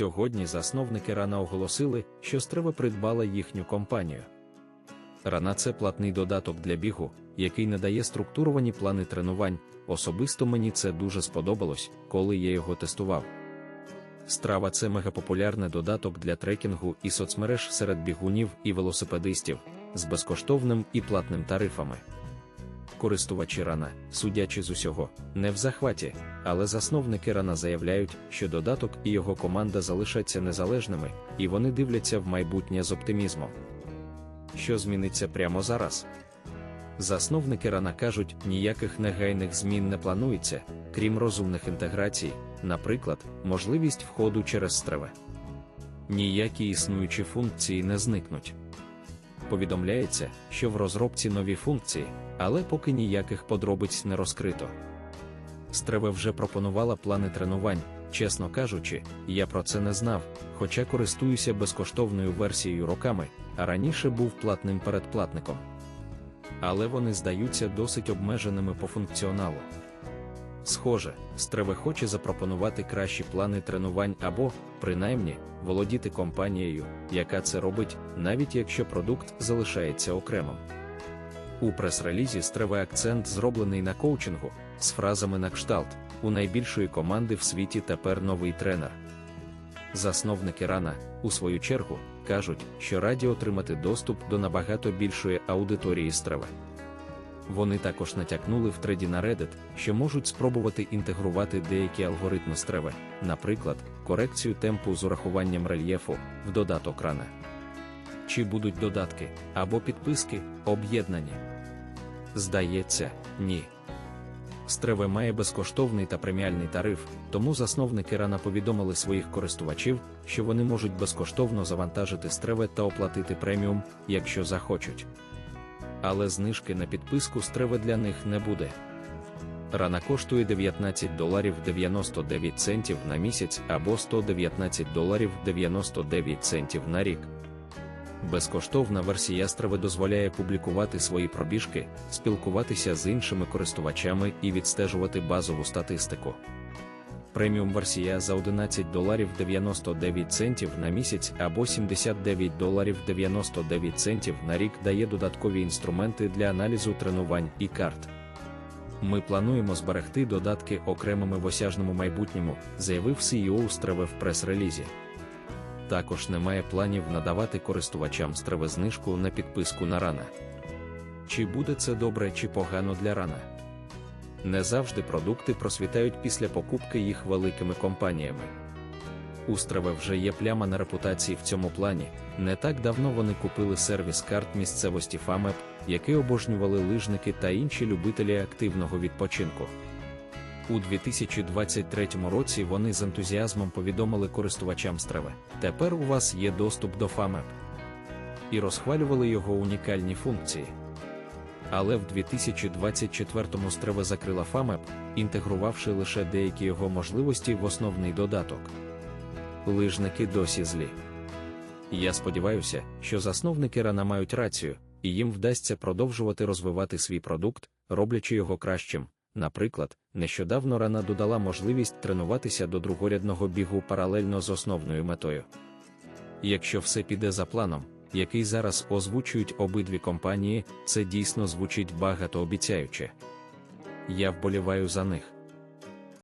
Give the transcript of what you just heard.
Сьогодні засновники Рана оголосили, що Стрева придбала їхню компанію. Рана це платний додаток для бігу, який надає структуровані плани тренувань. Особисто мені це дуже сподобалось, коли я його тестував. Страва це мегапопулярний додаток для трекінгу і соцмереж серед бігунів і велосипедистів з безкоштовним і платним тарифами. Користувачі рана, судячи з усього, не в захваті, але засновники рана заявляють, що додаток і його команда залишаться незалежними, і вони дивляться в майбутнє з оптимізмом. Що зміниться прямо зараз? Засновники рана кажуть, ніяких негайних змін не планується, крім розумних інтеграцій, наприклад, можливість входу через стреве. Ніякі існуючі функції не зникнуть. Повідомляється, що в розробці нові функції, але поки ніяких подробиць не розкрито. Стреве вже пропонувала плани тренувань, чесно кажучи, я про це не знав, хоча користуюся безкоштовною версією роками, а раніше був платним передплатником. Але вони здаються досить обмеженими по функціоналу. Схоже, Стреве хоче запропонувати кращі плани тренувань або, принаймні, володіти компанією, яка це робить, навіть якщо продукт залишається окремим. У прес-релізі Стреве акцент зроблений на коучингу з фразами на кшталт у найбільшої команди в світі тепер новий тренер. Засновники рана, у свою чергу, кажуть, що раді отримати доступ до набагато більшої аудиторії Стреве. Вони також натякнули в треді на Reddit, що можуть спробувати інтегрувати деякі алгоритми Стреве, наприклад, корекцію темпу з урахуванням рельєфу в додаток рана. Чи будуть додатки або підписки об'єднані? Здається, ні. Стреве має безкоштовний та преміальний тариф, тому засновники рана повідомили своїх користувачів, що вони можуть безкоштовно завантажити стреве та оплатити преміум, якщо захочуть. Але знижки на підписку стреве для них не буде. Рана коштує 19 доларів 99 центів на місяць або 119 доларів 99 центів на рік. Безкоштовна версія Страви дозволяє публікувати свої пробіжки, спілкуватися з іншими користувачами і відстежувати базову статистику. Преміум версія за 11 доларів 99 центів на місяць або 79 доларів 99 центів на рік дає додаткові інструменти для аналізу тренувань і карт. Ми плануємо зберегти додатки окремими в осяжному майбутньому, заявив CEO Стреви в прес-релізі також немає планів надавати користувачам стреви знижку на підписку на рана. Чи буде це добре чи погано для рана? Не завжди продукти просвітають після покупки їх великими компаніями. У Страве вже є пляма на репутації в цьому плані. Не так давно вони купили сервіс карт місцевості FAMEP, який обожнювали лижники та інші любителі активного відпочинку. У 2023 році вони з ентузіазмом повідомили користувачам Страве. Тепер у вас є доступ до FAMEP. І розхвалювали його унікальні функції. Але в 2024-му Страве закрила FAMEP, інтегрувавши лише деякі його можливості в основний додаток. Лижники досі злі. Я сподіваюся, що засновники рана мають рацію, і їм вдасться продовжувати розвивати свій продукт, роблячи його кращим. Наприклад, нещодавно рана додала можливість тренуватися до другорядного бігу паралельно з основною метою. Якщо все піде за планом, який зараз озвучують обидві компанії, це дійсно звучить багатообіцяюче. Я вболіваю за них.